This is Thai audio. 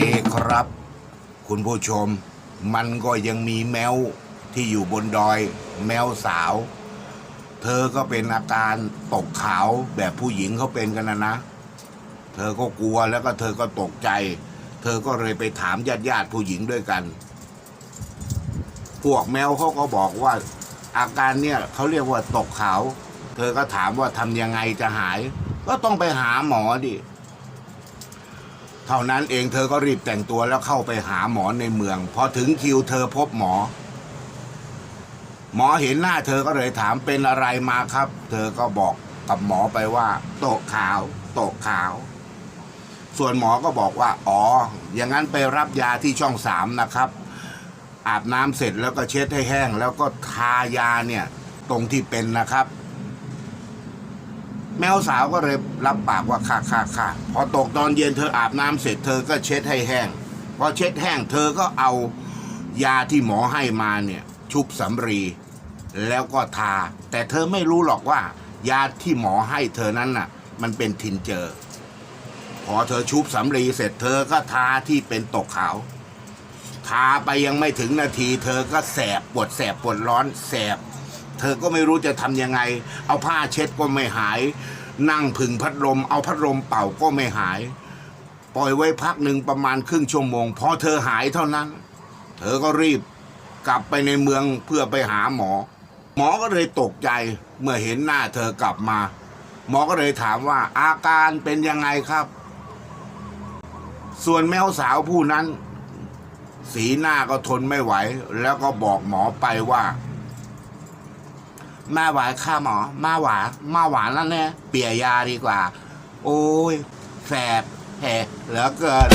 ดีครับ คุณผู้ชม มันก็ยังมีแมวที่อยู่บนดอย แมวสาว เธอก็เป็นอาการตกขาวแบบผู้หญิงเขาเป็นกันนะนะ เธอก็กลัวแล้วก็เธอก็ตกใจ เธอก็เลยไปถามญาติญาติผู้หญิงด้วยกัน พวกแมวเขาก็บอกว่า อาการเนี่ยเขาเรียกว่าตกขาว เธอก็ถามว่าทำยังไงจะหาย ก็ต้องไปหาหมอดิ เท่านั้นเองเธอก็รีบแต่งตัวแล้วเข้าไปหาหมอในเมือง พอถึงคิวเธอพบหมอ หมอเห็นหน้าเธอก็เลยถามเป็นอะไรมาครับ เธอก็บอกกับหมอไปว่าตกขาวตกขาว ส่วนหมอก็บอกว่า อ๋อ อย่างนั้นไปรับยาที่ช่องสามนะครับ อาบน้ำเสร็จแล้วก็เช็ดให้แห้ง แล้วก็ทายาเนี่ย ตรงที่เป็นนะครับ แมวสาวก็เลยรับปากว่าค่ะค่ะค่ะพอตกตอนเย็นเธออาบน้ำเสร็จเธอก็เช็ดให้แห้งพอเช็ดแห้งเธอก็เอายาที่หมอให้มาเนี่ย ชุบสำรีแล้วก็ทา แต่เธอไม่รู้หรอกว่า ยาที่หมอให้เธอนั้นน่ะ มันเป็นทินเจอร์พอเธอชุบสำลีเสร็จเธอก็ทาที่เป็นตกขาว ทาไปยังไม่ถึงนาที เธอก็แสบปวดแสบปวดร้อนแสบ ธอก็ไม่รู้จะทำยังไง เอาผ้าเช็ดก็ไม่หาย นั่งผึ่งพัดลม เอาพัดลมเป่าก็ไม่หาย ปล่อยไว้พักหนึ่งประมาณครึ่งชั่วโมงพอเธอหายเท่านั้น เธอก็รีบกลับไปในเมืองเพื่อไปหาหมอ หมอก็เลยตกใจเมื่อเห็นหน้าเธอกลับมา หมอก็เลยถามว่าอาการเป็นยังไงครับ ส่วนแมวสาวผู้นั้น สีหน้าก็ทนไม่ไหว แล้วก็บอกหมอไปว่า มาหวานค่ะหมอ มาหวานมาหวานแล้วเนี่ยเปลี่ยยาดีกว่า โอ้ยแสบแหกเหลือเกิน